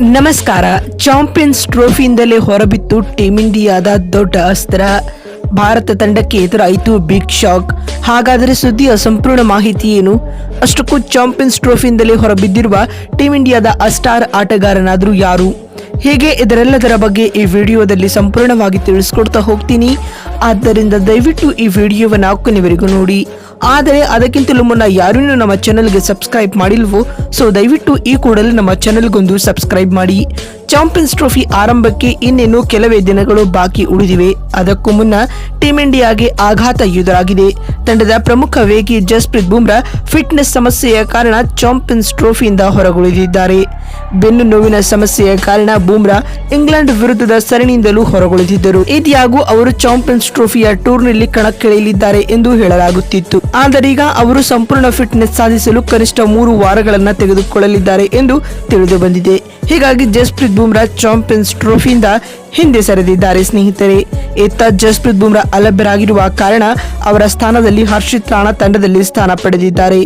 ನಮಸ್ಕಾರ. Champions ಟ್ರೋಫಿಯಿಂದಲೇ ಹೊರಬಿತ್ತು team ಇಂಡಿಯಾದ ದೊಡ್ಡ ಅಸ್ತ್ರ. ಭಾರತ ತಂಡಕ್ಕೆ ಎದುರಾಯಿತು ಬಿಗ್ ಶಾಕ್. ಹಾಗಾದರೆ ಸುದ್ದಿಯ ಸಂಪೂರ್ಣ ಮಾಹಿತಿ ಏನು? ಅಷ್ಟಕ್ಕೂ ಚಾಂಪಿಯನ್ಸ್ ಟ್ರೋಫಿಯಿಂದಲೇ ಹೊರಬಿದ್ದಿರುವ ಟೀಮ್ ಇಂಡಿಯಾದ ಅಸ್ಟಾರ್ ಆಟಗಾರನಾದರೂ ಯಾರು? ಹೇಗೆ? ಇದರೆಲ್ಲದರ ಬಗ್ಗೆ ಈ ವಿಡಿಯೋದಲ್ಲಿ ಸಂಪೂರ್ಣವಾಗಿ ತಿಳಿಸ್ಕೊಡ್ತಾ ಹೋಗ್ತೀನಿ. ಆದ್ದರಿಂದ ದಯವಿಟ್ಟು ಈ ವಿಡಿಯೋವನ್ನು ಕೊನೆವರೆಗೂ ನೋಡಿ. ಆದರೆ ಅದಕ್ಕಿಂತಲೂ ಮುನ್ನ ಯಾರೂ ನಮ್ಮ ಚಾನೆಲ್ಗೆ ಸಬ್ಸ್ಕ್ರೈಬ್ ಮಾಡಿಲ್ವೋ ಸೊ ದಯವಿಟ್ಟು ಈ ಕೂಡಲೇ ನಮ್ಮ ಚಾನೆಲ್ಗೊಂದು ಸಬ್ಸ್ಕ್ರೈಬ್ ಮಾಡಿ. ಚಾಂಪಿಯನ್ಸ್ ಟ್ರೋಫಿ ಆರಂಭಕ್ಕೆ ಇನ್ನೇನು ಕೆಲವೇ ದಿನಗಳು ಬಾಕಿ ಉಳಿದಿವೆ. ಅದಕ್ಕೂ ಮುನ್ನ ಟೀಂ ಇಂಡಿಯಾಗೆ ಆಘಾತ ಎದುರಾಗಿದೆ. ತಂಡದ ಪ್ರಮುಖ ವೇಗಿ ಜಸ್ಪ್ರೀತ್ ಬುಮ್ರಾ ಫಿಟ್ನೆಸ್ ಸಮಸ್ಯೆಯ ಕಾರಣ ಚಾಂಪಿಯನ್ಸ್ ಟ್ರೋಫಿಯಿಂದ ಹೊರಗುಳಿದಿದ್ದಾರೆ. ಬೆನ್ನು ನೋವಿನ ಸಮಸ್ಯೆಯ ಕಾರಣ ಬುಮ್ರಾ ಇಂಗ್ಲೆಂಡ್ ವಿರುದ್ಧದ ಸರಣಿಯಿಂದಲೂ ಹೊರಗುಳಿದಿದ್ದರು. ಇದಾಗೂ ಅವರು ಚಾಂಪಿಯನ್ಸ್ ಟ್ರೋಫಿಯ ಟೂರ್ನಿಯಲ್ಲಿ ಕಣಕ್ಕಿಳಿಯಲಿದ್ದಾರೆ ಎಂದು ಹೇಳಲಾಗುತ್ತಿತ್ತು. ಆದರೀಗ ಅವರು ಸಂಪೂರ್ಣ ಫಿಟ್ನೆಸ್ ಸಾಧಿಸಲು ಕನಿಷ್ಠ ಮೂರು ವಾರಗಳನ್ನು ತೆಗೆದುಕೊಳ್ಳಲಿದ್ದಾರೆ ಎಂದು ತಿಳಿದು ಬಂದಿದೆ ಹೀಗಾಗಿ ಜಸ್ಪ್ರೀತ್ ಬುಮ್ರಾ ಚಾಂಪಿಯನ್ಸ್ ಟ್ರೋಫಿಯಿಂದ ಹಿಂದೆ ಸರಿದಿದ್ದಾರೆ ಸ್ನೇಹಿತರೆ. ಇತ್ತ ಜಸ್ಪ್ರೀತ್ ಬುಮ್ರಾ ಅಲಭ್ಯರಾಗಿರುವ ಕಾರಣ ಅವರ ಸ್ಥಾನದಲ್ಲಿ ಹರ್ಷಿತ್ ರಾಣಾ ತಂಡದಲ್ಲಿ ಸ್ಥಾನ ಪಡೆದಿದ್ದಾರೆ.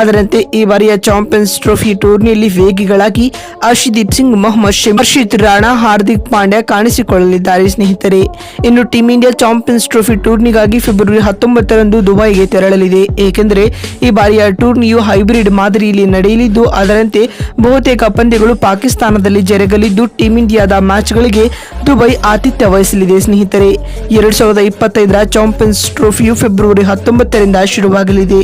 ಅದರಂತೆ ಈ ಬಾರಿಯ ಚಾಂಪಿಯನ್ಸ್ ಟ್ರೋಫಿ ಟೂರ್ನಿಯಲ್ಲಿ ವೇಗಿಗಳಾಗಿ ಅರ್ಷಿದೀಪ್ ಸಿಂಗ್, ಮೊಹಮ್ಮದ್ ಶಮಿ, ಹರ್ಷಿತ್ ರಾಣಾ, ಹಾರ್ದಿಕ್ ಪಾಂಡ್ಯ ಕಾಣಿಸಿಕೊಳ್ಳಲಿದ್ದಾರೆ ಸ್ನೇಹಿತರೆ. ಇನ್ನು ಟೀಂ ಇಂಡಿಯಾ ಚಾಂಪಿಯನ್ಸ್ ಟ್ರೋಫಿ ಟೂರ್ನಿಗಾಗಿ ಫೆಬ್ರವರಿ ಹತ್ತೊಂಬತ್ತರಂದು ದುಬೈಗೆ ತೆರಳಲಿದೆ. ಏಕೆಂದರೆ ಈ ಬಾರಿಯ ಟೂರ್ನಿಯು ಹೈಬ್ರಿಡ್ ಮಾದರಿಯಲ್ಲಿ ನಡೆಯಲಿದ್ದು, ಅದರಂತೆ ಬಹುತೇಕ ಪಂದ್ಯಗಳು ಪಾಕಿಸ್ತಾನದಲ್ಲಿ ಜರುಗಲಿದ್ದು ಟೀಂ ಇಂಡಿಯಾದ ಮ್ಯಾಚ್ಗಳಿಗೆ ದುಬೈ ಆತಿಥ್ಯ ವಹಿಸಲಿದೆ. ಸ್ನೇಹಿತರೆ, ಎರಡ್ ಸಾವಿರದ ಇಪ್ಪತ್ತೈದರ ಚಾಂಪಿಯನ್ಸ್ ಟ್ರೋಫಿಯು ಫೆಬ್ರವರಿ ಹತ್ತೊಂಬತ್ತರಿಂದ ಶುರುವಾಗಲಿದೆ.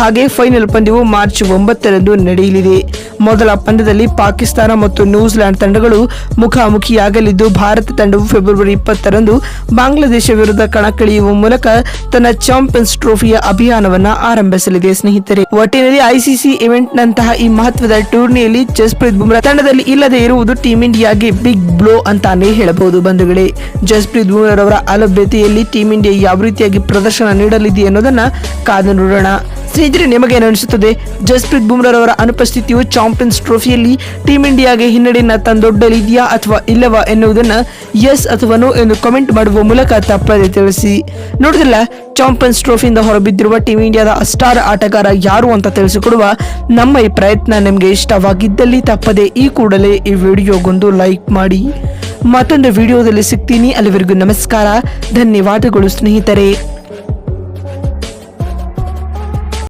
ಹಾಗೆ ಫೈನಲ್ ಪಂದ್ಯವು ಮಾರ್ಚ್ ಒಂಬತ್ತರಂದು ನಡೆಯಲಿದೆ. ಮೊದಲ ಪಂದ್ಯದಲ್ಲಿ ಪಾಕಿಸ್ತಾನ ಮತ್ತು ನ್ಯೂಜಿಲೆಂಡ್ ತಂಡಗಳು ಮುಖಾಮುಖಿಯಾಗಲಿದ್ದು, ಭಾರತ ತಂಡವು ಫೆಬ್ರವರಿ ಇಪ್ಪತ್ತರಂದು ಬಾಂಗ್ಲಾದೇಶ ವಿರುದ್ಧ ಕಣಕ್ಕಿಳಿಯುವ ಮೂಲಕ ತನ್ನ ಚಾಂಪಿಯನ್ಸ್ ಟ್ರೋಫಿಯ ಅಭಿಯಾನವನ್ನು ಆರಂಭಿಸಲಿದೆ. ಸ್ನೇಹಿತರೆ, ಒಟ್ಟಿನಲ್ಲಿ ಐಸಿಸಿ ಇವೆಂಟ್ ನಂತಹ ಈ ಮಹತ್ವದ ಟೂರ್ನಿಯಲ್ಲಿ ಜಸ್ಪ್ರೀತ್ ಬುಮ್ರಾ ತಂಡದಲ್ಲಿ ಇಲ್ಲದೆ ಇರುವುದು ಟೀಂ ಇಂಡಿಯಾಗೆ ಬಿಗ್ ಬ್ಲೋ ಅಂತಾನೆ ಹೇಳಬಹುದು ಬಂಧುಗಳೇ. ಜಸ್ಪ್ರೀತ್ ಬುಮ್ರಾರವರ ಅಲಭ್ಯತೆಯಲ್ಲಿ ಟೀಂ ಇಂಡಿಯಾ ಯಾವ ರೀತಿಯಾಗಿ ಪ್ರದರ್ಶನ ನೀಡಲಿದೆ ಅನ್ನೋದನ್ನ ಕಾದು ನೋಡೋಣ. ಸ್ನೇಹಿತರೆ, ನಿಮಗೇನು ಅನಿಸುತ್ತದೆ? ಜಸ್ಪ್ರೀತ್ ಬುಮ್ರಾರವರ ಅನುಪಸ್ಥಿತಿಯು ಚಾಂಪಿಯನ್ಸ್ ಟ್ರೋಫಿಯಲ್ಲಿ ಟೀಂ ಇಂಡಿಯಾಗೆ ಹಿನ್ನಡೆಯನ್ನ ತಂದೊಡ್ಡಲಿದೆಯಾ ಅಥವಾ ಇಲ್ಲವಾ ಎನ್ನುವುದನ್ನ ಎಸ್ ಅಥವಾ ನೋ ಎಂದು ಕಮೆಂಟ್ ಮಾಡುವ ಮೂಲಕ ತಪ್ಪದೆ ತಿಳಿಸಿ. ನೋಡಿದ್ರಲ್ಲ, ಚಾಂಪಿಯನ್ಸ್ ಟ್ರೋಫಿಯಿಂದ ಹೊರಬಿದ್ದಿರುವ ಟೀಂ ಇಂಡಿಯಾದ ಸ್ಟಾರ್ ಆಟಗಾರ ಯಾರು ಅಂತ ತಿಳಿಸಿಕೊಡುವ ನಮ್ಮ ಈ ಪ್ರಯತ್ನ ನಿಮಗೆ ಇಷ್ಟವಾಗಿದ್ದಲ್ಲಿ ತಪ್ಪದೆ ಈ ಕೂಡಲೇ ಈ ವಿಡಿಯೋಗೊಂದು ಲೈಕ್ ಮಾಡಿ. ಮತ್ತೊಂದು ವಿಡಿಯೋದಲ್ಲಿ ಸಿಗ್ತೀನಿ. ಅಲ್ಲಿವರೆಗೂ ನಮಸ್ಕಾರ. ಧನ್ಯವಾದಗಳು ಸ್ನೇಹಿತರೆ.